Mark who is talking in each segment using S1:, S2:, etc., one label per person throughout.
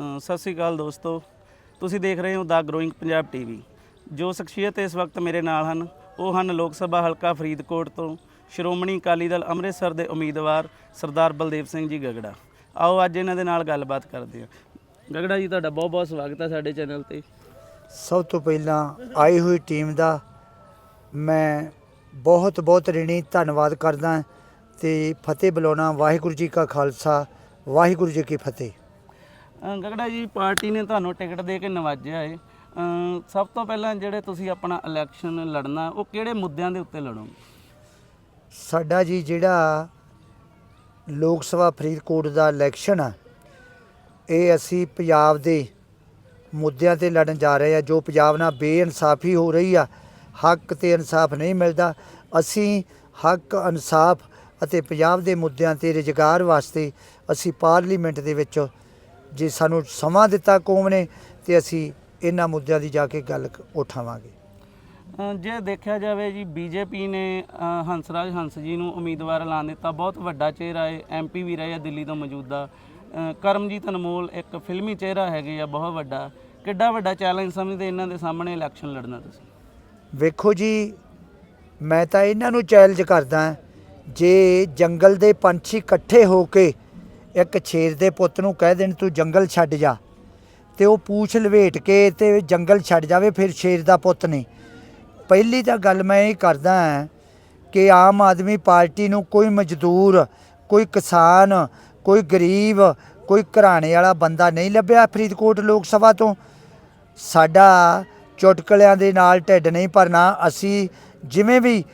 S1: ਸਤਿ ਸ੍ਰੀ ਅਕਾਲ ਦੋਸਤੋ। ਤੁਸੀਂ ਦੇਖ ਰਹੇ ਹੋ ਦਾ ਗਰੋਇੰਗ ਪੰਜਾਬ ਟੀਵੀ। ਜੋ ਸ਼ਖਸੀਅਤ ਇਸ ਵਕਤ ਮੇਰੇ ਨਾਲ ਹਨ, ਉਹ ਹਨ ਲੋਕ ਸਭਾ ਹਲਕਾ ਫਰੀਦਕੋਟ ਤੋਂ ਸ਼੍ਰੋਮਣੀ ਅਕਾਲੀ ਦਲ ਅੰਮ੍ਰਿਤਸਰ ਦੇ ਉਮੀਦਵਾਰ ਸਰਦਾਰ ਬਲਦੇਵ ਸਿੰਘ ਜੀ ਗਗੜਾ। ਆਓ ਅੱਜ ਇਹਨਾਂ ਦੇ ਨਾਲ ਗੱਲਬਾਤ ਕਰਦੇ ਹਾਂ। ਗਗੜਾ ਜੀ, ਤੁਹਾਡਾ ਬਹੁਤ ਬਹੁਤ ਸਵਾਗਤ ਹੈ ਸਾਡੇ ਚੈਨਲ ਤੇ।
S2: ਸਭ ਤੋਂ ਪਹਿਲਾਂ ਆਈ ਹੋਈ ਟੀਮ ਦਾ ਮੈਂ ਬਹੁਤ ਬਹੁਤ ਰਿਣੀ ਧੰਨਵਾਦ ਕਰਦਾ ਤੇ ਫਤਿਹ ਬੁਲਾਉਣਾ ਵਾਹਿਗੁਰੂ ਜੀ ਕਾ ਖਾਲਸਾ, ਵਾਹਿਗੁਰੂ ਜੀ ਕੀ ਫਤਿਹ।
S1: ਗਗੜਾ ਜੀ, ਪਾਰਟੀ ਨੇ ਤੁਹਾਨੂੰ ਟਿਕਟ ਦੇ ਕੇ ਨਵਾਜਿਆ ਹੈ ਸਭ ਤੋਂ ਪਹਿਲਾਂ ਜਿਹੜੇ ਤੁਸੀਂ ਆਪਣਾ ਇਲੈਕਸ਼ਨ ਲੜਨਾ, ਉਹ ਕਿਹੜੇ ਮੁੱਦਿਆਂ ਦੇ ਉੱਤੇ ਲੜੋਗੇ?
S2: ਸਾਡਾ ਜੀ ਜਿਹੜਾ ਲੋਕ ਸਭਾ ਫਰੀਦਕੋਟ ਦਾ ਇਲੈਕਸ਼ਨ ਆ, ਇਹ ਅਸੀਂ ਪੰਜਾਬ ਦੇ ਮੁੱਦਿਆਂ ਤੇ ਲੜਨ ਜਾ ਰਹੇ ਆ, ਜੋ ਪੰਜਾਬ ਨਾਲ ਬੇਇਨਸਾਫੀ ਹੋ ਰਹੀ ਆ, ਹੱਕ ਤੇ ਇਨਸਾਫ ਨਹੀਂ ਮਿਲਦਾ। ਅਸੀਂ ਹੱਕ, ਇਨਸਾਫ ਅਤੇ ਪੰਜਾਬ ਦੇ ਮੁੱਦਿਆਂ ਤੇ ਰੁਜ਼ਗਾਰ ਵਾਸਤੇ ਅਸੀਂ ਪਾਰਲੀਮੈਂਟ ਦੇ ਵਿੱਚ ਜੇ ਸਾਨੂੰ ਸਮਾਂ ਦਿੱਤਾ ਕੌਮ ਨੇ ਤੇ ਅਸੀਂ ਇਹਨਾਂ ਮੁੱਦਿਆਂ ਦੀ ਜਾ ਕੇ ਗੱਲ ਉਠਾਵਾਂਗੇ।
S1: ਜੇ ਦੇਖਿਆ ਜਾਵੇ ਜੀ ਬੀਜੇਪੀ ਨੇ ਅ, ਹੰਸਰਾਜ ਹੰਸ ਜੀ ਨੂੰ ਉਮੀਦਵਾਰ ਐਲਾਨ ਦਿੱਤਾ। ਬਹੁਤ ਵੱਡਾ ਚਿਹਰਾ ਹੈ ਐਮਪੀ ਵੀ ਰਹੇ ਆ ਦਿੱਲੀ ਤੋਂ ਮੌਜੂਦਾ। ਕਰਮਜੀਤ ਅਨਮੋਲ ਇੱਕ ਫਿਲਮੀ ਚਿਹਰਾ ਹੈਗੇ ਆ ਬਹੁਤ ਵੱਡਾ। ਕਿੱਡਾ ਵੱਡਾ ਚੈਲੰਜ ਸਮਝਦੇ ਇਹਨਾਂ ਦੇ ਸਾਹਮਣੇ ਇਲੈਕਸ਼ਨ ਲੜਨਾ ਤੁਸੀਂ?
S2: ਵੇਖੋ ਜੀ ਮੈਂ ਤਾਂ ਇਹਨਾਂ ਨੂੰ ਚੈਲੰਜ ਕਰਦਾ। ਜੇ ਜੰਗਲ ਦੇ ਪੰਛੀ ਇਕੱਠੇ ਹੋ ਕੇ ਇੱਕ ਸ਼ੇਰ ਦੇ ਪੁੱਤ ਨੂੰ ਕਹਿ ਦੇਣ, ਤੂੰ ਜੰਗਲ ਛੱਡ ਜਾ। ਤੇ ਉਹ ਪੂਛ ਲਵੇਟ ਕੇ ਤੇ ਜੰਗਲ ਛੱਡ ਜਾਵੇ ਫਿਰ ਸ਼ੇਰ ਦਾ ਪੁੱਤ ਨਹੀਂ ਪਹਿਲੀ ਤਾਂ ਗੱਲ ਮੈਂ ਇਹ ਕਰਦਾ ਹਾਂ ਕਿ ਆਮ ਆਦਮੀ ਪਾਰਟੀ ਨੂੰ ਕੋਈ ਮਜ਼ਦੂਰ, ਕੋਈ ਕਿਸਾਨ, ਕੋਈ ਗਰੀਬ, ਕੋਈ ਘਰਾਣੇ ਵਾਲਾ ਬੰਦਾ ਨਹੀਂ ਲੱਭਿਆ ਫਰੀਦਕੋਟ ਲੋਕ ਸਭਾ ਤੋਂ। ਸਾਡਾ ਚੁਟਕਲਿਆਂ ਦੇ ਨਾਲ ਢਿੱਡ ਨਹੀਂ ਭਰਨਾ। ਅਸੀਂ ਜਿਵੇਂ ਵੀ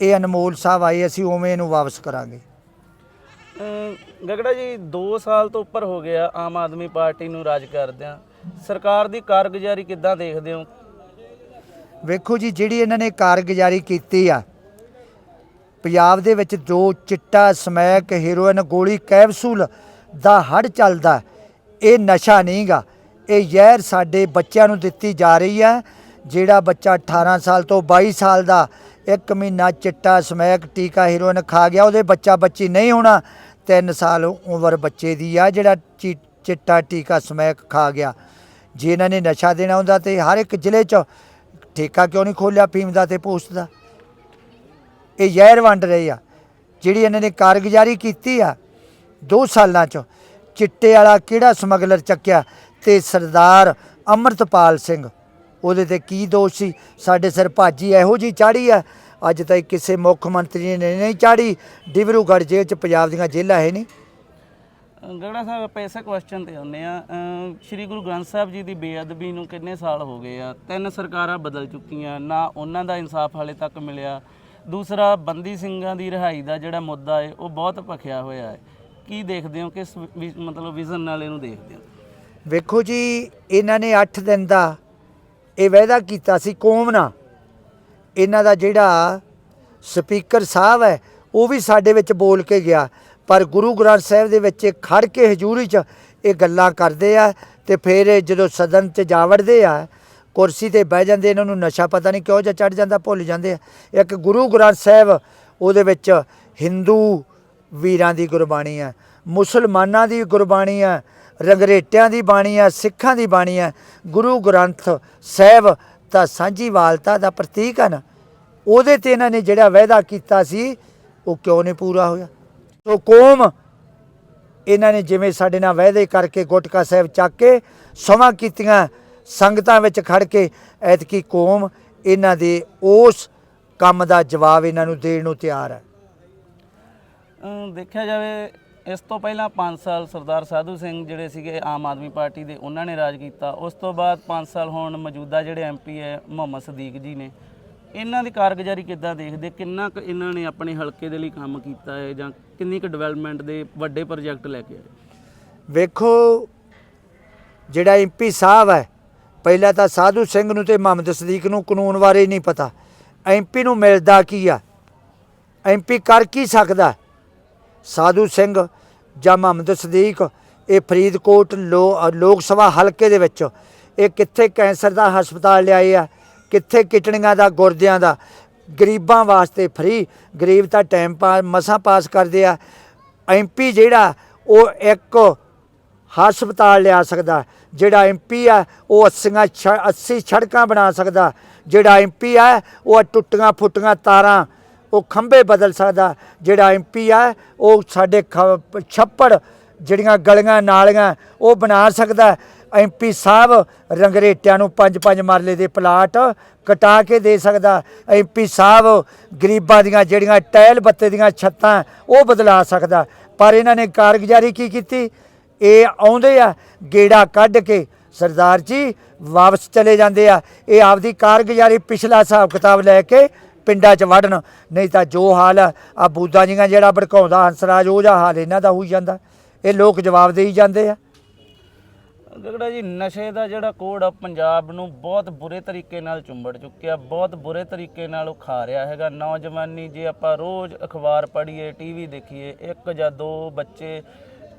S2: ਇਹ ਅਨਮੋਲ ਸਾਹਿਬ ਆਏ, ਅਸੀਂ ਉਵੇਂ ਇਹਨੂੰ ਵਾਪਸ ਕਰਾਂਗੇ।
S1: ਗਗੜਾ ਜੀ 2 ਸਾਲ ਤੋਂ ਉੱਪਰ ਹੋ ਗਿਆ ਆਮ ਆਦਮੀ ਪਾਰਟੀ ਨੂੰ ਰਾਜ ਕਰਦਿਆਂ। ਸਰਕਾਰ ਦੀ ਕਾਰਗੁਜ਼ਾਰੀ ਕਿੱਦਾਂ ਦੇਖਦੇ ਹੋ?
S2: ਵੇਖੋ ਜੀ, ਜਿਹੜੀ ਇਹਨਾਂ ਨੇ ਕਾਰਗੁਜ਼ਾਰੀ ਕੀਤੀ ਆ, ਪੰਜਾਬ ਦੇ ਵਿੱਚ ਜੋ ਚਿੱਟਾ, ਸਮੈਕ, ਹੀਰੋਇਨ, ਗੋਲੀ, ਕੈਪਸੂਲ ਦਾ ਹੜ ਚੱਲਦਾ, ਇਹ ਨਸ਼ਾ ਨਹੀਂਗਾ। ਇਹ ਜ਼ਹਿਰ ਸਾਡੇ ਬੱਚਿਆਂ ਨੂੰ ਦਿੱਤੀ ਜਾ ਰਹੀ ਹੈ ਜਿਹੜਾ ਬੱਚਾ 18 ਸਾਲ ਤੋਂ 22 ਸਾਲ ਦਾ, ਇੱਕ ਮਹੀਨਾ ਚਿੱਟਾ, ਸਮੈਕ, ਟੀਕਾ, ਹੀਰੋਇਨ ਖਾ ਗਿਆ, ਉਹਦੇ ਬੱਚਾ ਬੱਚੀ ਨਹੀਂ ਹੋਣਾ 3 ਸਾਲ ਉਮਰ ਬੱਚੇ ਦੀ ਆ, ਜਿਹੜਾ ਚੀ- ਚਿੱਟਾ ਟੀਕਾ ਸਮੈਕ ਖਾ ਗਿਆ। ਜੇ ਇਹਨਾਂ ਨੇ ਨਸ਼ਾ ਦੇਣਾ ਹੁੰਦਾ ਤੇ ਹਰ ਇੱਕ ਜ਼ਿਲ੍ਹੇ 'ਚ ਠੇਕਾ ਕਿਉਂ ਨਹੀਂ ਖੋਲਿਆ ਫੀਮ ਦਾ ਤੇ ਪੋਸਟ ਦਾ? ਇਹ ਜ਼ਹਿਰ ਵੰਡ ਰਹੇ ਆ। ਜਿਹੜੀ ਇਹਨਾਂ ਨੇ ਕਾਰਗੁਜ਼ਾਰੀ ਕੀਤੀ ਆ 2 ਸਾਲਾਂ 'ਚ ਚਿੱਟੇ ਵਾਲਾ ਕਿਹੜਾ ਸਮਗਲਰ ਚੱਕਿਆ ਤੇ ਸਰਦਾਰ ਅਮਰਤਪਾਲ ਸਿੰਘ। ਉਹਦੇ ਤੇ ਕੀ ਦੋਸ਼ ਸੀ? ਸਾਡੇ ਸਿਰ ਭਾਜੀ ਇਹੋ ਜੀ ਚਾੜੀ ਆ ਅੱਜ ਤਾਈਂ ਕਿਸੇ ਮੁੱਖ ਮੰਤਰੀ ਨੇ ਨਹੀਂ ਚਾੜੀ। ਡਿਬਰੂਗੜ੍ਹ ਜੇਲ੍ਹ 'ਚ ਪੰਜਾਬ ਦੀਆਂ ਜੇਲ੍ਹਾਂ ਹੈ ਨਹੀਂ।
S1: ਅ, ਗਗੜਾ ਸਾਹਿਬ ਆਪਾਂ ਇਸੇ ਕੁਐਸਚਨ ਤੇ ਆਉਂਦੇ ਆ ਸ੍ਰੀ ਗੁਰੂ ਗ੍ਰੰਥ ਸਾਹਿਬ ਜੀ ਦੀ ਬੇਅਦਬੀ ਨੂੰ ਕਿੰਨੇ ਸਾਲ ਹੋ ਗਏ ਆ? ਤਿੰਨ ਸਰਕਾਰਾਂ ਬਦਲ ਚੁੱਕੀਆਂ ਨਾ ਉਹਨਾਂ ਦਾ ਇਨਸਾਫ ਹਾਲੇ ਤੱਕ ਮਿਲਿਆ। ਦੂਸਰਾ ਬੰਦੀ ਸਿੰਘਾਂ ਦੀ ਰਿਹਾਈ ਦਾ ਜਿਹੜਾ ਮੁੱਦਾ ਹੈ ਉਹ ਬਹੁਤ ਭਖਿਆ ਹੋਇਆ ਹੈ। ਕੀ ਦੇਖਦੇ ਹੋ? ਕਿਸ ਵਿ- ਮਤਲਬ ਵਿਜ਼ਨ ਨਾਲ ਇਹਨੂੰ ਦੇਖਦੇ ਹੋ?
S2: ਵੇਖੋ ਜੀ ਇਹਨਾਂ ਨੇ 8 ਦਿਨ ਦਾ ਇਹ ਵਾਅਦਾ ਕੀਤਾ ਸੀ ਕੌਮ ਨਾਲ। ਇਹਨਾਂ ਦਾ ਜਿਹੜਾ ਸਪੀਕਰ ਸਾਹਿਬ ਹੈ, ਉਹ ਵੀ ਸਾਡੇ ਵਿੱਚ ਬੋਲ ਕੇ ਗਿਆ। ਪਰ ਗੁਰੂ ਗ੍ਰੰਥ ਸਾਹਿਬ ਦੇ ਵਿੱਚ ਇਹ ਖੜ ਕੇ ਹਜ਼ੂਰੀ 'ਚ ਇਹ ਗੱਲਾਂ ਕਰਦੇ ਆ ਤੇ ਫਿਰ ਜਦੋਂ ਸਦਨ 'ਚ ਜਾ ਵੜਦੇ ਆ, ਕੁਰਸੀ ਤੇ ਬਹਿ ਜਾਂਦੇ, ਇਹਨਾਂ ਨੂੰ ਨਸ਼ਾ ਪਤਾ ਨਹੀਂ ਕਿਉਂ ਜਿਹਾ ਚੜ ਜਾਂਦਾ, ਭੁੱਲ ਜਾਂਦੇ ਆ। ਇੱਕ ਗੁਰੂ ਗ੍ਰੰਥ ਸਾਹਿਬ, ਉਹਦੇ ਵਿੱਚ ਹਿੰਦੂ ਵੀਰਾਂ ਦੀ ਗੁਰਬਾਣੀ ਹੈ ਮੁਸਲਮਾਨਾਂ ਦੀ ਗੁਰਬਾਣੀ ਹੈ ਰੰਗਰੇਟਿਆਂ ਦੀ ਬਾਣੀ ਹੈ ਸਿੱਖਾਂ ਦੀ ਬਾਣੀ ਹੈ ਗੁਰੂ ਗ੍ਰੰਥ ਸਾਹਿਬ ਤਾਂ ਸਾਂਝੀਵਾਲਤਾ ਦਾ ਪ੍ਰਤੀਕ ਹਨ। ਉਹਦੇ ਤੇ ਇਹਨਾਂ ਨੇ ਜਿਹੜਾ ਵਾਅਦਾ ਕੀਤਾ ਸੀ, ਉਹ ਕਿਉਂ ਨਹੀਂ ਪੂਰਾ ਹੋਇਆ? ਸੋ ਕੌਮ ਇਹਨਾਂ ਨੇ ਜਿਵੇਂ ਸਾਡੇ ਨਾਲ ਵਾਅਦੇ ਕਰਕੇ ਗੁਟਕਾ ਸਾਹਿਬ ਚੱਕ ਕੇ ਸਮਾਂ ਕੀਤੀਆਂ, ਸੰਗਤਾਂ ਵਿੱਚ ਖੜ ਕੇ ਐਤਕੀ ਕੌਮ ਇਹਨਾਂ ਦੇ ਉਸ ਕੰਮ ਦਾ ਜਵਾਬ ਇਹਨਾਂ ਨੂੰ ਦੇਣ ਨੂੰ ਤਿਆਰ ਹੈ।
S1: ਦੇਖਿਆ ਜਾਵੇ ਇਸ ਤੋਂ ਪਹਿਲਾਂ 5 ਸਾਲ ਸਰਦਾਰ ਸਾਧੂ ਸਿੰਘ ਜਿਹੜੇ ਸੀਗੇ ਆਮ ਆਦਮੀ ਪਾਰਟੀ ਦੇ, ਉਹਨਾਂ ਨੇ ਰਾਜ ਕੀਤਾ। ਉਸ ਤੋਂ ਬਾਅਦ 5 ਸਾਲ ਹੁਣ ਮੌਜੂਦਾ ਜਿਹੜੇ ਐਮਪੀ ਹੈ ਮੁਹੰਮਦ ਸਦੀਕ ਜੀ ਨੇ। ਇਹਨਾਂ ਦੀ ਕਾਰਗੁਜ਼ਾਰੀ ਕਿੱਦਾਂ ਦੇਖਦੇ? ਕਿੰਨਾ ਕੁ ਇਹਨਾਂ ਨੇ ਆਪਣੇ ਹਲਕੇ ਦੇ ਲਈ ਕੰਮ ਕੀਤਾ ਹੈ ਜਾਂ ਕਿੰਨੀ ਕੁ ਡਿਵੈਲਪਮੈਂਟ ਦੇ ਵੱਡੇ ਪ੍ਰੋਜੈਕਟ ਲੈ ਕੇ ਆਏ?
S2: ਵੇਖੋ, ਜਿਹੜਾ ਐਮਪੀ ਸਾਹਿਬ ਹੈ, ਪਹਿਲਾਂ ਤਾਂ ਸਾਧੂ ਸਿੰਘ ਨੂੰ ਤੇ ਮੁਹੰਮਦ ਸਦੀਕ ਨੂੰ ਕਾਨੂੰਨ ਬਾਰੇ ਨਹੀਂ ਪਤਾ। ਐਮਪੀ ਨੂੰ ਮਿਲਦਾ ਕੀ ਆ? ਐਮਪੀ ਕਰ ਕੀ ਸਕਦਾ? ਸਾਧੂ ਸਿੰਘ ਜਾਂ ਮੁਹੰਮਦ ਸਦੀਕ, ਇਹ ਫਰੀਦਕੋਟ ਲੋ- ਲੋਕ ਸਭਾ ਹਲਕੇ ਦੇ ਵਿੱਚ। ਇਹ ਕਿੱਥੇ ਕੈਂਸਰ ਦਾ ਹਸਪਤਾਲ ਲਿਆਏ ਆ, ਕਿੱਥੇ ਕਿਡਨੀਆਂ ਦਾ, ਗੁਰਦਿਆਂ ਦਾ। ਗਰੀਬਾਂ ਵਾਸਤੇ ਫ੍ਰੀ, ਗਰੀਬ ਤਾਂ ਟਾਈਮ ਪਾਸ ਮਸਾਂ ਪਾਸ ਕਰਦੇ ਆ। ਐਮਪੀ ਜਿਹੜਾ, ਉਹ ਇੱਕ ਹਸਪਤਾਲ ਲਿਆ ਸਕਦਾ। ਜਿਹੜਾ ਐਮਪੀ ਆ, ਉਹ 80 80 ਸੜਕਾਂ ਬਣਾ ਸਕਦਾ। ਜਿਹੜਾ ਐਮਪੀ ਆ, ਉਹ ਟੁੱਟੀਆਂ ਫੁੱਟੀਆਂ ਤਾਰਾਂ ਉਹ ਖੰਭੇ ਬਦਲ ਸਕਦਾ। ਜਿਹੜਾ ਐਮਪੀ ਆ, ਉਹ ਸਾਡੇ ਖ- ਛੱਪੜ ਜਿਹੜੀਆਂ ਗਲੀਆਂ ਨਾਲੀਆਂ, ਉਹ ਬਣਾ ਸਕਦਾ। ਐਮਪੀ ਸਾਹਿਬ ਰੰਗਰੇਟਿਆਂ ਨੂੰ ਪੰਜ ਪੰਜ ਮਰਲੇ ਦੇ ਪਲਾਟ ਕਟਾ ਕੇ ਦੇ ਸਕਦਾ। ਐਮਪੀ ਸਾਹਿਬ ਗਰੀਬਾਂ ਦੀਆਂ ਜਿਹੜੀਆਂ ਟਹਿਲ ਬੱਤੇ ਦੀਆਂ ਛੱਤਾਂ, ਉਹ ਬਦਲਾ ਸਕਦਾ। ਪਰ ਇਹਨਾਂ ਨੇ ਕਾਰਗੁਜ਼ਾਰੀ ਕੀ ਕੀਤੀ? ਇਹ ਆਉਂਦੇ ਆ, ਗੇੜਾ ਕੱਢ ਕੇ ਸਰਦਾਰ ਜੀ ਵਾਪਸ ਚਲੇ ਜਾਂਦੇ ਆ। ਇਹ ਆਪਦੀ ਕਾਰਗੁਜ਼ਾਰੀ ਪਿਛਲਾ ਹਿਸਾਬ ਕਿਤਾਬ ਲੈ ਕੇ ਪਿੰਡਾਂ 'ਚ ਵੜਨ ਨਹੀਂ ਤਾਂ ਜੋ ਹਾਲ ਆ, ਆਹ ਬੂਦਾਂ ਜੀਆਂ ਜਿਹੜਾ ਭੜਕਾਉਂਦਾ, ਹੰਸਰਾਜ ਉਹ ਜਿਹਾ ਹਾਲ ਇਹਨਾਂ ਦਾ ਹੋਈ ਜਾਂਦਾ। ਇਹ ਲੋਕ ਜਵਾਬ ਦੇਈ ਜਾਂਦੇ ਆ।
S1: ਜਿਹੜਾ ਜੀ, ਨਸ਼ੇ ਦਾ ਜਿਹੜਾ ਕੋੜ ਆ, ਪੰਜਾਬ ਨੂੰ ਬਹੁਤ ਬੁਰੇ ਤਰੀਕੇ ਨਾਲ ਚੁੰਬੜ ਚੁੱਕਿਆ, ਬਹੁਤ ਬੁਰੇ ਤਰੀਕੇ ਨਾਲ ਉਹ ਖਾ ਰਿਹਾ ਹੈਗਾ। ਨੌਜਵਾਨੀ ਜੇ ਆਪਾਂ ਰੋਜ਼ ਅਖਬਾਰ ਪੜ੍ਹੀਏ ਟੀਵੀ ਦੇਖੀਏ, ਇੱਕ ਜਾਂ ਦੋ ਬੱਚੇ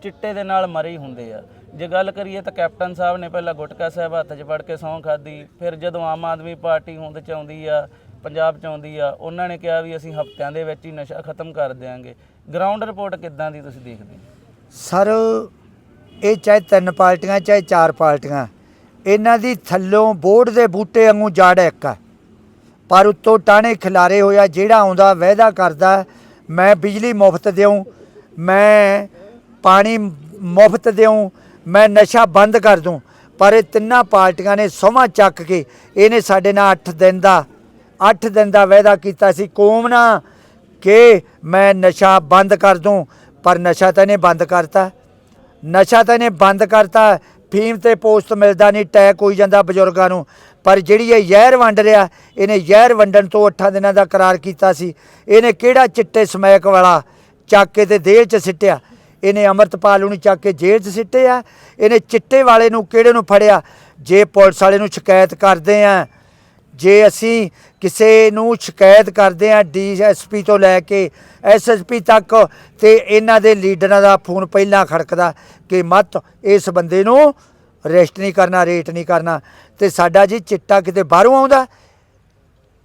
S1: ਚਿੱਟੇ ਦੇ ਨਾਲ ਮਰੇ ਹੀ ਹੁੰਦੇ ਆ। ਜੇ ਗੱਲ ਕਰੀਏ ਤਾਂ ਕੈਪਟਨ ਸਾਹਿਬ ਨੇ ਪਹਿਲਾਂ ਗੁਟਕਾ ਸਾਹਿਬ ਹੱਥ 'ਚ ਫੜ ਕੇ ਸਹੁੰ ਖਾਦੀ ਫਿਰ ਜਦੋਂ ਆਮ ਆਦਮੀ ਪਾਰਟੀ ਹੋਂਦ ਚ ਆਉਂਦੀ ਆ ਪੰਜਾਬ ਚ ਆਉਂਦੀ ਆ, ਉਹਨਾਂ ਨੇ ਕਿਹਾ ਵੀ ਅਸੀਂ ਹਫ਼ਤਿਆਂ ਦੇ ਵਿੱਚ ਹੀ ਨਸ਼ਾ ਖਤਮ ਕਰ ਦਿਆਂਗੇ। ਗਰਾਊਂਡ ਰਿਪੋਰਟ ਕਿੱਦਾਂ ਦੀ ਤੁਸੀਂ ਦੇਖਦੇ ਹੋ?
S2: ਸਰ, ਇਹ ਚਾਹੇ ਤਿੰਨ ਪਾਰਟੀਆਂ, ਚਾਹੇ ਚਾਰ ਪਾਰਟੀਆਂ, ਇਹਨਾਂ ਦੀ ਥੱਲੋਂ ਬੋਰਡ ਦੇ ਬੂਟੇ ਵਾਂਗੂ ਜੜ ਇੱਕ। ਆ ਪਰ ਉੱਤੋਂ ਟਾਣੇ ਖਿਲਾਰੇ ਹੋਇਆ, ਜਿਹੜਾ ਆਉਂਦਾ ਵਾਅਦਾ ਕਰਦਾ, ਮੈਂ ਬਿਜਲੀ ਮੁਫਤ ਦਿਉ ਮੈਂ ਪਾਣੀ ਮੁਫਤ ਦਿਉ ਮੈਂ ਨਸ਼ਾ ਬੰਦ ਕਰ ਦੂੰ, ਪਰ ਇਹ ਤਿੰਨਾਂ ਪਾਰਟੀਆਂ ਨੇ ਸੋਮਾ ਚੱਕ ਕੇ ਇਹਨੇ ਸਾਡੇ ਨਾਲ 8 ਦਿਨ ਦਾ 8 ਦਿਨ ਦਾ ਵਾਅਦਾ ਕੀਤਾ ਸੀ, ਕੌਮ ਨਾ ਕਿ ਮੈਂ ਨਸ਼ਾ ਬੰਦ ਕਰ ਦੂੰ। ਪਰ ਨਸ਼ਾ ਤਾਂ ਇਹਨੇ ਬੰਦ ਕਰਤਾ। ਨਸ਼ਾ ਤਾਂ ਇਹਨੇ ਬੰਦ ਕਰਤਾ। ਫੀਮ ਤੇ ਪੋਸਟ ਮਿਲਦਾ ਨਹੀਂ ਟੈਕ ਹੋਈ ਜਾਂਦਾ ਬਜ਼ੁਰਗਾਂ ਨੂੰ। ਪਰ ਜਿਹੜੀ ਇਹ ਜ਼ਹਿਰ ਵੰਡ ਰਿਹਾ, ਇਹਨੇ ਜ਼ਹਿਰ ਵੰਡਣ ਤੋਂ 8 ਦਿਨਾਂ ਦਾ ਕਰਾਰ ਕੀਤਾ ਸੀ। ਇਹਨੇ ਕਿਹੜਾ ਚਿੱਟੇ ਸਮੈਕ ਵਾਲਾ ਚੱਕ ਕੇ ਤੇ ਦੇਹ 'ਚ ਸਿੱਟਿਆ? ਇਹਨੇ ਅਮਰਤਪਾਲ ਨੂੰ ਚੱਕ ਕੇ ਜੇਲ੍ਹ 'ਚ ਸਿੱਟਿਆ? ਇਹਨੇ ਚਿੱਟੇ ਵਾਲੇ ਨੂੰ ਕਿਹੜੇ ਨੂੰ ਫੜਿਆ? ਜੇ ਪੁਲਿਸ ਵਾਲੇ ਨੂੰ ਸ਼ਿਕਾਇਤ ਕਰਦੇ ਆ ਜੇ ਅਸੀਂ ਕਿਸੇ ਨੂੰ ਸ਼ਿਕਾਇਤ ਕਰਦੇ ਆ ਡੀਐਸਪੀ ਤੋਂ ਲੈ ਕੇ ਐਸਐਸਪੀ ਤੱਕ ਤੇ ਇਹਨਾਂ ਦੇ ਲੀਡਰਾਂ ਦਾ ਫੋਨ ਪਹਿਲਾਂ ਖੜਕਦਾ ਕਿ ਮਤ ਇਸ ਬੰਦੇ ਨੂੰ ਰੈਸਟ ਨਹੀਂ ਕਰਨਾ, ਰੇਟ ਨਹੀਂ ਕਰਨਾ ਤੇ ਸਾਡਾ ਜੀ ਚਿੱਟਾ ਕਿਤੇ ਬਾਹਰੋਂ ਆਉਂਦਾ।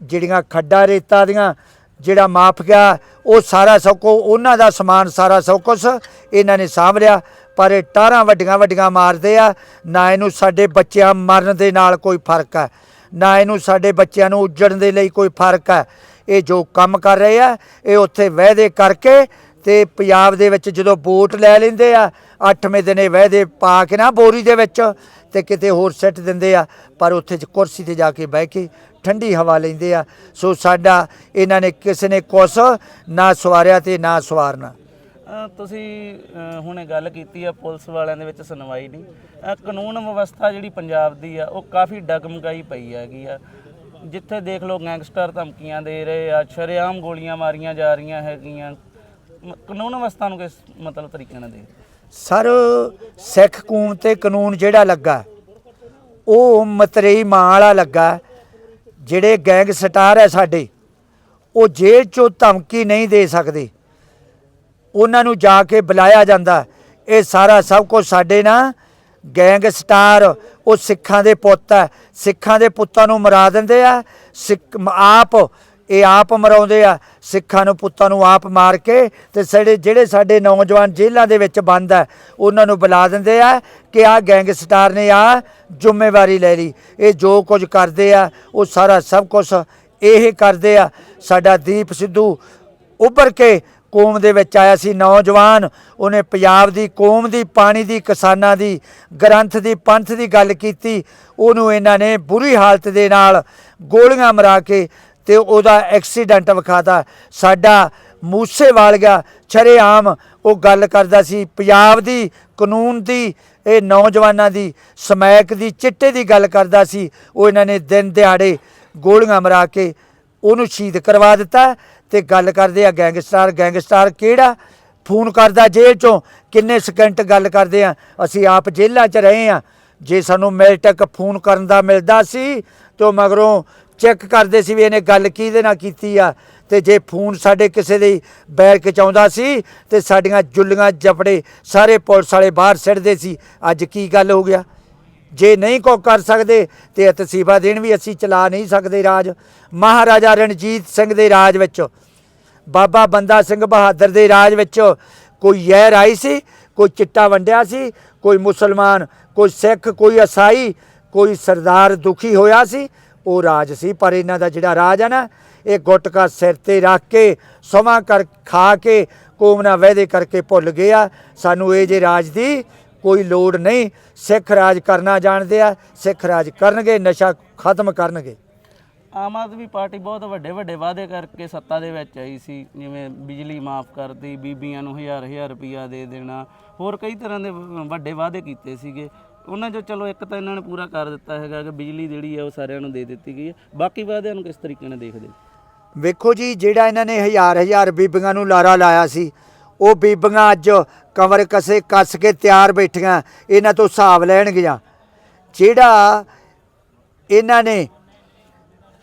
S2: ਜਿਹੜੀਆਂ ਖੱਡਾ ਰੇਤਾ ਦੀਆਂ, ਜਿਹੜਾ ਮਾਫੀਆ ਉਹ ਸਾਰਾ ਸਭ ਕੋ ਉਹਨਾਂ ਦਾ ਸਮਾਨ ਸਾਰਾ ਸਭ ਕੁਛ ਇਹਨਾਂ ਨੇ ਸਾਂਭ ਲਿਆ, ਪਰ ਇਹ ਟਾਰਾਂ ਵੱਡੀਆਂ ਵੱਡੀਆਂ ਮਾਰਦੇ ਆ, ਨਾ ਇਹਨੂੰ ਸਾਡੇ ਬੱਚਿਆਂ ਮਰਨ ਦੇ ਨਾਲ ਕੋਈ ਫ਼ਰਕ ਹੈ ਨਾ ਇਹਨੂੰ ਸਾਡੇ ਬੱਚਿਆਂ ਨੂੰ ਉੱਜੜਨ ਦੇ ਲਈ ਕੋਈ ਫ਼ਰਕ ਹੈ। ਇਹ ਜੋ ਕੰਮ ਕਰ ਰਹੇ ਆ, ਇਹ ਉੱਥੇ ਵਾਅਦੇ ਕਰਕੇ ਤੇ ਪੰਜਾਬ ਦੇ ਵਿੱਚ ਜਦੋਂ ਵੋਟ ਲੈ ਲੈਂਦੇ ਆ 8ਵੇਂ ਦਿਨ ਇਹ ਵਾਅਦੇ ਪਾ ਕੇ ਨਾ ਬੋਰੀ ਦੇ ਵਿੱਚ ਤੇ ਕਿਤੇ ਹੋਰ ਸੈੱਟ ਦਿੰਦੇ ਆ, ਪਰ ਉੱਥੇ ਚ ਕੁਰਸੀ ਤੇ ਜਾ ਕੇ ਬਹਿ ਕੇ ਠੰਡੀ ਹਵਾ ਲੈਂਦੇ ਆ। ਸੋ ਸਾਡਾ, ਇਹਨਾਂ ਨੇ ਕਿਸੇ ਨੇ ਕੁਛ ਨਾ ਸਵਾਰਿਆ ਤੇ ਨਾ ਸਵਾਰਨਾ।
S1: ਅ, ਤੁਸੀਂ ਅ, ਹੁਣੇ ਗੱਲ ਕੀਤੀ ਆ ਪੁਲਿਸ ਵਾਲਿਆਂ ਦੇ ਵਿੱਚ ਸੁਣਵਾਈ ਨਹੀਂ। ਅ, ਕਾਨੂੰਨ ਵਿਵਸਥਾ ਜਿਹੜੀ ਪੰਜਾਬ ਦੀ ਆ ਉਹ ਕਾਫੀ ਡਗਮਗਾਈ ਪਈ ਹੈਗੀ ਆ। ਜਿੱਥੇ ਦੇਖ ਲਓ ਗੈਂਗਸਟਰ ਧਮਕੀਆਂ ਦੇ ਰਹੇ ਆ ਸ਼ਰੇਆਮ ਗੋਲੀਆਂ ਮਾਰੀਆਂ ਜਾ ਰਹੀਆਂ ਹੈਗੀਆਂ। ਮ- ਕਾਨੂੰਨ ਵਿਵਸਥਾ ਨੂੰ ਕਿਸ ਮਤਲਬ ਤਰੀਕੇ ਨਾਲ ਦੇ
S2: ਸਰ ਸਿੱਖ ਕੌਮ ਤੇ ਕਾਨੂੰਨ ਜਿਹੜਾ ਲੱਗਾ ਉਹ ਮਤਰੇਈ ਮਾਂ ਵਾਲਾ ਲੱਗਾ। ਜਿਹੜੇ ਗੈਂਗਸਟਾਰ ਹੈ ਸਾਡੇ ਉਹ ਜੇਲ੍ਹ ਚੋਂ ਧਮਕੀ ਨਹੀਂ ਦੇ ਸਕਦੇ। ਉਹਨਾਂ ਨੂੰ ਜਾ ਕੇ ਬੁਲਾਇਆ ਜਾਂਦਾ। ਇਹ ਸਾਰਾ ਸਭ ਕੁਝ ਸਾਡੇ ਨਾਲ ਗੈਂਗਸਟਾਰ ਉਹ ਸਿੱਖਾਂ ਦੇ ਪੁੱਤ ਹੈ ਸਿੱਖਾਂ ਦੇ ਪੁੱਤਾਂ ਨੂੰ ਮਰਾ ਦਿੰਦੇ ਆ। ਸਿੱਖ ਆਪ, ਇਹ ਆਪ ਮਰਾਉਂਦੇ ਆ। ਸਿੱਖਾਂ ਨੂੰ ਪੁੱਤਾਂ ਨੂੰ ਆਪ ਮਾਰ ਕੇ ਤੇ ਸਾਡੇ, ਜਿਹੜੇ ਸਾਡੇ ਨੌਜਵਾਨ ਜੇਲ੍ਹਾਂ ਦੇ ਵਿੱਚ ਬੰਦ ਆ, ਉਹਨਾਂ ਨੂੰ ਬੁਲਾ ਦਿੰਦੇ ਆ ਕਿ ਆ ਗੈਂਗਸਟਾਰ ਨੇ ਆ ਜ਼ਿੰਮੇਵਾਰੀ ਲੈ ਲਈ। ਇਹ ਜੋ ਕੁਝ ਕਰਦੇ ਆ, ਉਹ ਸਾਰਾ ਸਭ ਕੁਝ ਇਹ ਕਰਦੇ ਆ। ਸਾਡਾ ਦੀਪ ਸਿੱਧੂ ਉੱਭਰ ਕੇ ਕੌਮ ਦੇ ਵਿੱਚ ਆਇਆ ਸੀ ਨੌਜਵਾਨ। ਉਹਨੇ ਪੰਜਾਬ ਦੀ ਕੌਮ ਦੀ, ਪਾਣੀ ਦੀ, ਕਿਸਾਨਾਂ ਦੀ, ਗ੍ਰੰਥ ਦੀ, ਪੰਥ ਦੀ ਗੱਲ ਕੀਤੀ। ਉਹਨੂੰ ਇਹਨਾਂ ਨੇ ਬੁਰੀ ਹਾਲਤ ਦੇ ਨਾਲ ਗੋਲੀਆਂ ਮਰਾ ਕੇ ਤੇ ਉਹਦਾ ਐਕਸੀਡੈਂਟ ਵਿਖਾਤਾ। ਸਾਡਾ ਮੂਸੇ ਵਾਲ ਗਿਆ, ਛਰੇਆਮ ਉਹ ਗੱਲ ਕਰਦਾ ਸੀ। ਪੰਜਾਬ ਦੀ, ਕਾਨੂੰਨ ਦੀ, ਇਹ ਨੌਜਵਾਨਾਂ ਦੀ, ਸਮੈਕ ਦੀ, ਚਿੱਟੇ ਦੀ ਗੱਲ ਕਰਦਾ ਸੀ। ਉਹ ਇਹਨਾਂ ਨੇ ਦਿਨ ਦਿਹਾੜੇ ਗੋਲੀਆਂ ਮਰਾ ਕੇ ਉਹਨੂੰ ਸ਼ਹੀਦ ਕਰਵਾ ਦਿੱਤਾ। ਤੇ ਗੱਲ ਕਰਦੇ ਆ ਗੈਂਗਸਟਰ ਗੈਂਗਸਟਰ ਕਿਹੜਾ? ਫੋਨ ਕਰਦਾ ਜੇਲ੍ਹ ਚੋਂ। ਕਿੰਨੇ ਸਕਿੰਟ ਗੱਲ ਕਰਦੇ ਆ। ਅਸੀਂ ਆਪ ਜੇਲ੍ਹਾਂ 'ਚ ਰਹੇ ਆ। ਜੇ ਸਾਨੂੰ ਮਿਲ ਤੱਕ ਫੋਨ ਕਰਨ ਦਾ ਮਿਲਦਾ ਸੀ, ਤੇ ਉਹ ਮਗਰੋਂ ਚੈੱਕ ਕਰਦੇ ਸੀ ਵੀ ਇਹਨੇ ਗੱਲ ਕਿਹਦੇ ਨਾਲ ਕੀਤੀ ਆ। ਤੇ ਜੇ ਫੋਨ ਸਾਡੇ ਕਿਸੇ ਦੇ ਬੈਰ ਖਿਚਾਉਂਦਾ ਸੀ, ਤੇ ਸਾਡੀਆਂ ਜੁੱਲੀਆਂ ਜਪੜੇ ਸਾਰੇ ਪੁਲਿਸ ਵਾਲੇ ਬਾਹਰ ਸਿੱਟਦੇ ਸੀ। ਅੱਜ ਕੀ ਗੱਲ ਹੋ ਗਿਆ? ਜੇ ਨਹੀਂ ਕੋ ਕਰ ਸਕਦੇ ਤੇ ਤਸੀਬਾ ਦੇਣ ਵੀ ਅਸੀਂ ਚਲਾ ਨਹੀਂ ਸਕਦੇ ਰਾਜ। ਮਹਾਰਾਜਾ ਰਣਜੀਤ ਸਿੰਘ ਦੇ ਰਾਜ ਵਿੱਚ, ਬਾਬਾ ਬੰਦਾ ਸਿੰਘ ਬਹਾਦਰ ਦੇ ਰਾਜ ਵਿੱਚ ਕੋਈ ਜ਼ਹਿਰ ਆਈ ਸੀ, ਕੋਈ ਚਿੱਟਾ ਵੰਡਿਆ ਸੀ, ਕੋਈ ਮੁਸਲਮਾਨ, ਕੋਈ ਸਿੱਖ, ਕੋਈ ਈਸਾਈ ਕੋਈ ਸਰਦਾਰ ਦੁਖੀ ਹੋਇਆ ਸੀ, ਉਹ ਰਾਜ ਸੀ। ਪਰ ਇਹਨਾਂ ਦਾ ਜਿਹੜਾ ਰਾਜ ਹੈ ਨਾ, ਇਹ ਗੁਟਕਾ ਸਿਰ ਤੇ ਰੱਖ ਕੇ, ਸਮਾਂ ਕਰ ਖਾ ਕੇ, ਕੋਮਨਾ ਵਹਿਦੇ ਕਰਕੇ ਭੁੱਲ ਗਿਆ। ਸਾਨੂੰ ਇਹ ਜੇ ਰਾਜ ਦੀ ਕੋਈ ਲੋੜ ਨਹੀਂ ਸਿੱਖ ਰਾਜ ਕਰਨਾ ਜਾਣਦੇ ਆ ਸਿੱਖ ਰਾਜ ਕਰਨਗੇ ਨਸ਼ਾ ਖਤਮ ਕਰਨਗੇ।
S1: ਆਮ ਆਦਮੀ ਪਾਰਟੀ ਬਹੁਤ ਵੱਡੇ ਵੱਡੇ ਵਾਅਦੇ ਕਰਕੇ ਸੱਤਾ ਦੇ ਵਿੱਚ ਆਈ ਸੀ ਜਿਵੇਂ ਬਿਜਲੀ ਮਾਫ ਕਰਦੀ ਬੀਬੀਆਂ ਨੂੰ ਹਜ਼ਾਰ ਹਜ਼ਾਰ ਰੁਪਈਆ ਦੇ ਦੇਣਾ ਹੋਰ ਕਈ ਤਰ੍ਹਾਂ ਦੇ ਵੱਡੇ ਵਾਅਦੇ ਕੀਤੇ ਸੀਗੇ। ਉਹਨਾਂ 'ਚੋਂ ਚਲੋ ਇੱਕ ਤਾਂ ਇਹਨਾਂ ਨੇ ਪੂਰਾ ਕਰ ਦਿੱਤਾ ਹੈਗਾ ਕਿ ਬਿਜਲੀ ਜਿਹੜੀ ਹੈ ਉਹ ਸਾਰਿਆਂ ਨੂੰ ਦੇ ਦਿੱਤੀ ਗਈ ਹੈ ਬਾਕੀ ਵਾਅਦਿਆਂ ਨੂੰ ਕਿਸ ਤਰੀਕੇ ਨਾਲ ਦੇਖਦੇ
S2: ਵੇਖੋ ਜੀ ਜਿਹੜਾ ਇਹਨਾਂ ਨੇ ਹਜ਼ਾਰ ਹਜ਼ਾਰ ਬੀਬੀਆਂ ਨੂੰ ਲਾਰਾ ਲਾਇਆ ਸੀ ਉਹ ਬੀਬੀਆਂ ਅੱਜ ਕਮਰ ਕਸੇ ਕੱਸ ਕੇ ਤਿਆਰ ਬੈਠੀਆਂ, ਇਹਨਾਂ ਤੋਂ ਹਿਸਾਬ ਲੈਣਗੀਆਂ। ਜਿਹੜਾ ਇਹਨਾਂ ਨੇ,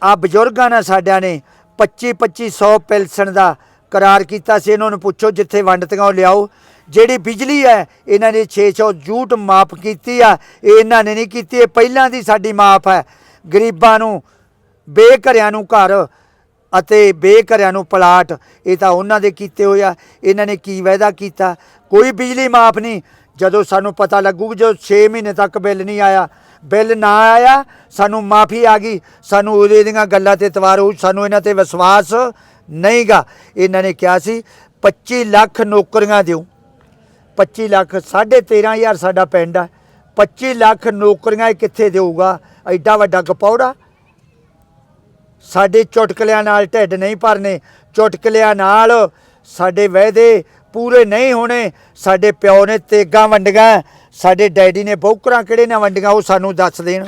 S2: ਆ ਬਜ਼ੁਰਗਾਂ ਨਾਲ ਸਾਡਿਆਂ ਨੇ 25 2500 ਪੈਨਸ਼ਨ ਦਾ ਕਰਾਰ ਕੀਤਾ ਸੀ, ਇਹਨਾਂ ਨੂੰ ਪੁੱਛੋ ਜਿੱਥੇ ਵੰਡਤੀਆਂ ਉਹ ਲਿਆਓ। ਜਿਹੜੀ ਬਿਜਲੀ ਹੈ, ਇਹਨਾਂ ਨੇ 600 ਜੂਟ ਮਾਫ ਕੀਤੀ ਆ, ਇਹ ਇਹਨਾਂ ਨੇ ਨਹੀਂ ਕੀਤੀ, ਇਹ ਪਹਿਲਾਂ ਦੀ ਸਾਡੀ ਮਾਫ ਹੈ। ਗਰੀਬਾਂ ਨੂੰ, ਬੇਘਰਿਆਂ ਨੂੰ ਘਰ ਅਤੇ ਬੇਘਰਿਆਂ ਨੂੰ ਪਲਾਟ। ਇਹ ਤਾਂ ਉਹਨਾਂ ਦੇ ਕੀਤੇ ਹੋਏ ਆ। ਇਹਨਾਂ ਨੇ ਕੀ ਵਾਅਦਾ ਕੀਤਾ? ਕੋਈ ਬਿਜਲੀ ਮਾਫ ਨਹੀਂ। ਜਦੋਂ ਸਾਨੂੰ ਪਤਾ ਲੱਗੂ ਕਿ ਜੋ 6 ਮਹੀਨੇ ਤੱਕ ਬਿੱਲ ਨਹੀਂ ਆਇਆ, ਬਿੱਲ ਨਾ ਆਇਆ, ਸਾਨੂੰ ਮਾਫੀ ਆ ਗਈ। ਸਾਨੂੰ ਉਹਦੇ ਦੀਆਂ ਗੱਲਾਂ ਤੇ ਤਵਾਰ ਹੋ ਸਾਨੂੰ ਇਹਨਾਂ ਤੇ ਵਿਸ਼ਵਾਸ ਨਹੀਂਗਾ। ਇਹਨਾਂ ਨੇ ਕਿਹਾ ਸੀ 25 ਲੱਖ ਨੌਕਰੀਆਂ ਦਿਓ। 25 ਲੱਖ 13500 ਸਾਡਾ ਪਿੰਡ ਆ। 25 ਲੱਖ ਨੌਕਰੀਆਂ ਇਹ ਕਿੱਥੇ ਦੇਊਗਾ? ਐਡਾ ਵੱਡਾ ਗਪੌੜਾ। ਸਾਡੇ ਚੁਟਕਲਿਆਂ ਨਾਲ ਢਿੱਡ ਨਹੀਂ ਭਰਨੇ, ਚੁਟਕਲਿਆਂ ਨਾਲ ਸਾਡੇ ਵਾਅਦੇ ਪੂਰੇ ਨਹੀਂ ਹੋਣੇ, ਸਾਡੇ ਪਿਓ ਨੇ ਤੇਗਾਂ ਵੰਡੀਆਂ, ਸਾਡੇ ਡੈਡੀ ਨੇ ਬੌਕਰਾਂ ਕਿਹੜੇ ਨੇ ਵੰਡੀਆਂ, ਉਹ ਸਾਨੂੰ ਦੱਸ ਦੇਣ।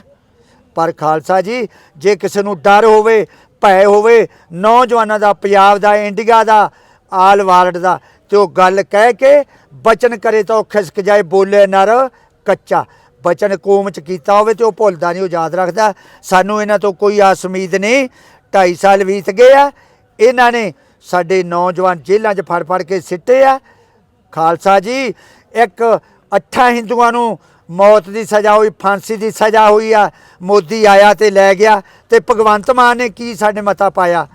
S2: ਪਰ ਖਾਲਸਾ ਜੀ, ਜੇ ਕਿਸੇ ਨੂੰ ਡਰ ਹੋਵੇ, ਭੈ ਹੋਵੇ, ਨੌਜਵਾਨਾਂ ਦਾ, ਪੰਜਾਬ ਦਾ, ਇੰਡੀਆ ਦਾ, ਆਲ ਵਾਰਡ ਦਾ, ਤੇ ਉਹ ਗੱਲ ਕਹਿ ਕੇ ਬਚਨ ਕਰੇ ਤਾਂ ਉਹ ਖਿਸਕ ਜਾਏ, ਬੋਲੇ ਨਰ ਕੱਚਾ। ਬਚਨ ਕੌਮ ਚ ਕੀਤਾ ਹੋਵੇ ਤੇ ਉਹ ਭੁੱਲਦਾ ਨਹੀਂ, ਉਹ ਯਾਦ ਰੱਖਦਾ। ਸਾਨੂੰ ਇਹਨਾਂ ਤੋਂ ਕੋਈ ਆਸ ਉਮੀਦ ਨਹੀਂ। 2.5 ਸਾਲ ਬੀਤ ਗਏ ਆ। ਇਹਨਾਂ ਨੇ ਸਾਡੇ ਨੌਜਵਾਨ ਜੇਲ੍ਹਾਂ 'ਚ ਫੜ ਫੜ ਕੇ ਸਿੱਟੇ ਆ। ਖਾਲਸਾ ਜੀ, ਇੱਕ ਅੱਠਾਂ ਹਿੰਦੂਆਂ ਨੂੰ ਮੌਤ ਦੀ ਸਜ਼ਾ ਹੋਈ, ਫਾਂਸੀ ਦੀ ਸਜ਼ਾ ਹੋਈ ਆ। ਮੋਦੀ ਆਇਆ ਤੇ ਲੈ ਗਿਆ ਤੇ ਭਗਵੰਤ ਮਾਨ ਨੇ ਕੀ ਸਾਡੇ ਮਤਾ ਪਾਇਆ?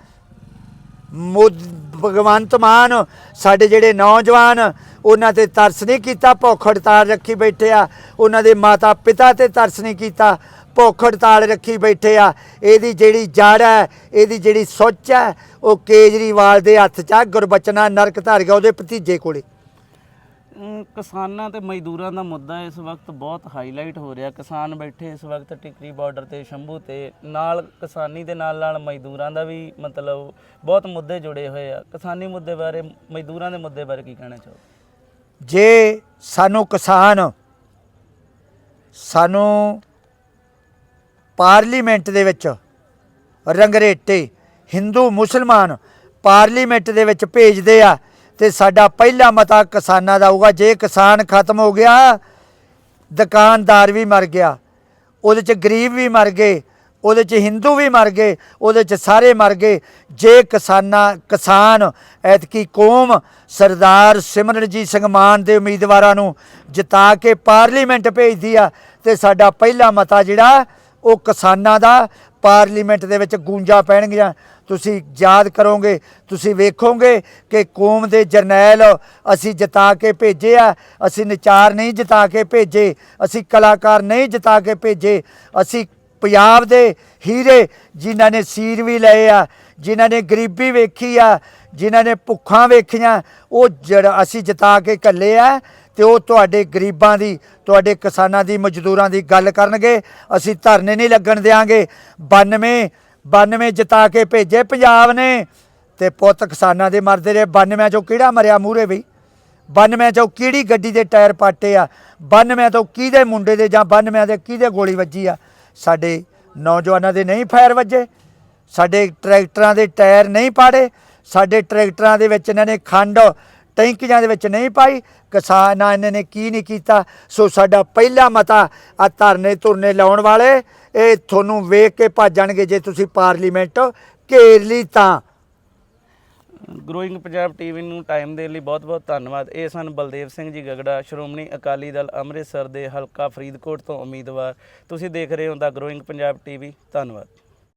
S2: ਭਗਵੰਤ ਮਾਨ, ਸਾਡੇ ਜਿਹੜੇ ਨੌਜਵਾਨ, ਉਹਨਾਂ ਤੇ ਤਰਸ ਨਹੀਂ ਕੀਤਾ, ਭੁੱਖ ਹੜਤਾਲ ਰੱਖੀ ਬੈਠੇ ਆ। ਉਹਨਾਂ ਦੇ ਮਾਤਾ ਪਿਤਾ ਤੇ ਤਰਸ ਨਹੀਂ ਕੀਤਾ, ਭੁੱਖ ਹੜਤਾਲ ਰੱਖੀ ਬੈਠੇ ਆ। ਇਹਦੀ ਜਿਹੜੀ ਜੜ ਹੈ, ਇਹਦੀ ਜਿਹੜੀ ਸੋਚ ਹੈ, ਉਹ ਕੇਜਰੀਵਾਲ ਦੇ ਹੱਥ 'ਚ ਆ। ਗੁਰਬਚਨਾ ਨਰਕ ਧਰ ਗਿਆ ਉਹਦੇ ਭਤੀਜੇ ਕੋਲੇ।
S1: ਅਮ, ਕਿਸਾਨਾਂ ਤੇ ਮਜ਼ਦੂਰਾਂ ਦਾ ਮੁੱਦਾ ਇਸ ਵਕਤ ਬਹੁਤ ਹਾਈਲਾਈਟ ਹੋ ਰਿਹਾ। ਕਿਸਾਨ ਬੈਠੇ ਇਸ ਵਕਤ ਟਿਕਰੀ ਬਾਰਡਰ ਤੇ, ਸ਼ੰਭੂ ਤੇ, ਨਾਲ ਕਿਸਾਨੀ ਦੇ ਨਾਲ ਨਾਲ ਮਜ਼ਦੂਰਾਂ ਦਾ ਵੀ ਮਤਲਬ ਬਹੁਤ ਮੁੱਦੇ ਜੁੜੇ ਹੋਏ ਆ। ਕਿਸਾਨੀ ਮੁੱਦੇ ਬਾਰੇ, ਮਜ਼ਦੂਰਾਂ ਦੇ ਮੁੱਦੇ ਬਾਰੇ ਕੀ ਕਹਿਣਾ ਚਾਹੋ
S2: ਜੇ ਸਾਨੂੰ ਕਿਸਾਨ ਸਾਨੂੰ ਪਾਰਲੀਮੈਂਟ ਦੇ ਵਿੱਚ ਰੰਗਰੇਟੇ ਹਿੰਦੂ ਮੁਸਲਮਾਨ ਪਾਰਲੀਮੈਂਟ ਦੇ ਵਿੱਚ ਭੇਜਦੇ ਆ ਤੇ ਸਾਡਾ ਪਹਿਲਾ ਮਤਾ ਕਿਸਾਨਾਂ ਦਾ ਹੋਊਗਾ। ਜੇ ਕਿਸਾਨ ਖਤਮ ਹੋ ਗਿਆ, ਦੁਕਾਨਦਾਰ ਵੀ ਮਰ ਗਿਆ, ਉਹਦੇ ਚ ਗਰੀਬ ਵੀ ਮਰ ਗਏ, ਉਹਦੇ ਚ ਹਿੰਦੂ ਵੀ ਮਰ ਗਏ, ਉਹਦੇ ਚ ਸਾਰੇ ਮਰ ਗਏ। ਜੇ ਕਿਸਾਨਾਂ, ਕਿਸਾਨ, ਐਤਕੀ ਕੌਮ ਸਰਦਾਰ ਸਿਮਰਨਜੀਤ ਸਿੰਘ ਮਾਨ ਦੇ ਉਮੀਦਵਾਰਾਂ ਨੂੰ ਜਿਤਾ ਕੇ ਪਾਰਲੀਮੈਂਟ ਭੇਜਦੀ ਆ, ਤੇ ਸਾਡਾ ਪਹਿਲਾ ਮਤਾ ਜਿਹੜਾ ਉਹ ਕਿਸਾਨਾਂ ਦਾ ਪਾਰਲੀਮੈਂਟ ਦੇ ਵਿੱਚ ਗੂੰਜਾਂ ਪੈਣਗੀਆਂ। ਤੁਸੀਂ ਯਾਦ ਕਰੋਗੇ, ਤੁਸੀਂ ਵੇਖੋਗੇ ਕਿ ਕੌਮ ਦੇ ਜਰਨੈਲ ਅਸੀਂ ਜਿਤਾ ਕੇ ਭੇਜੇ ਆ, ਅਸੀਂ ਨਿਚਾਰ ਨਹੀਂ ਜਿਤਾ ਕੇ ਭੇਜੇ, ਅਸੀਂ ਕਲਾਕਾਰ ਨਹੀਂ ਜਿਤਾ ਕੇ ਭੇਜੇ, ਅਸੀਂ ਪੰਜਾਬ ਦੇ ਹੀਰੇ ਜਿਨ੍ਹਾਂ ਨੇ ਸੀਰ ਵੀ ਲਏ ਆ, ਜਿਨ੍ਹਾਂ ਨੇ ਗਰੀਬੀ ਵੇਖੀ ਆ, ਜਿਨ੍ਹਾਂ ਨੇ ਭੁੱਖਾਂ ਵੇਖੀਆਂ, ਉਹ ਜਿਹੜਾ ਅਸੀਂ ਜਿਤਾ ਕੇ ਘੱਲੇ ਆ ਤੇ ਉਹ ਤੁਹਾਡੇ ਗਰੀਬਾਂ ਦੀ, ਤੁਹਾਡੇ ਕਿਸਾਨਾਂ ਦੀ, ਮਜ਼ਦੂਰਾਂ ਦੀ ਗੱਲ ਕਰਨਗੇ। ਅਸੀਂ ਧਰਨੇ ਨਹੀਂ ਲੱਗਣ ਦੇਾਂਗੇ 92 92 ਜਿਤਾ ਕੇ ਭੇਜੇ ਪੰਜਾਬ ਨੇ। ਤੇ ਪੁੱਤ ਕਿਸਾਨਾਂ ਦੇ ਮਰਦੇ ਰਹੇ। 92 ਚੋਂ ਕਿਹੜਾ ਮਰਿਆ ਮੂਰੇ ਬਈ? 92 ਚੋਂ ਕਿਹੜੀ ਗੱਡੀ ਦੇ ਟਾਇਰ ਪਾਟੇ ਆ? 92 ਤੋਂ ਕਿਹਦੇ ਮੁੰਡੇ ਦੇ ਜਾਂ 92 ਦੇ ਕਿਹਦੇ ਗੋਲੀ ਵੱਜੀ ਆ? ਸਾਡੇ ਨੌਜਵਾਨਾਂ ਦੇ ਨਹੀਂ ਫਾਇਰ ਵੱਜੇ। ਸਾਡੇ ਟਰੈਕਟਰਾਂ ਦੇ ਟਾਇਰ ਨਹੀਂ ਪਾੜੇ। ਸਾਡੇ ਟਰੈਕਟਰਾਂ ਦੇ ਵਿੱਚ ਇਹਨਾਂ ਨੇ ਖੰਡ ਟੈਂਕੀਆਂ ਦੇ ਵਿੱਚ ਨਹੀਂ ਪਾਈ। ਕਿਸਾਨਾਂ ਇਹਨਾਂ ਨੇ ਕੀ ਨਹੀਂ ਕੀਤਾ। ਸੋ ਸਾਡਾ ਪਹਿਲਾ ਮਤਾ ਆ ਧਰਨੇ ਧੁਰਨੇ ਲਾਉਣ ਵਾਲੇ, ਇਹ ਤੁਹਾਨੂੰ ਵੇਖ ਕੇ ਭੱਜਣਗੇ ਜੇ ਤੁਸੀਂ ਪਾਰਲੀਮੈਂਟ ਘੇਰ ਲਈ ਤਾਂ।
S1: ਗਰੋਇੰਗ ਪੰਜਾਬ ਟੀਵੀ ਨੂੰ ਟਾਈਮ ਦੇਣ ਲਈ ਬਹੁਤ-ਬਹੁਤ ਧੰਨਵਾਦ। ਇਹ ਸਨ ਬਲਦੇਵ ਸਿੰਘ ਜੀ ਗਗੜਾ, ਸ਼੍ਰੋਮਣੀ ਅਕਾਲੀ ਦਲ ਅੰਮ੍ਰਿਤਸਰ ਦੇ ਹਲਕਾ ਫਰੀਦਕੋਟ ਤੋਂ ਉਮੀਦਵਾਰ। ਤੁਸੀਂ ਦੇਖ ਰਹੇ ਹੋ ਦਾ ਗਰੋਇੰਗ ਪੰਜਾਬ ਟੀਵੀ ਧੰਨਵਾਦ।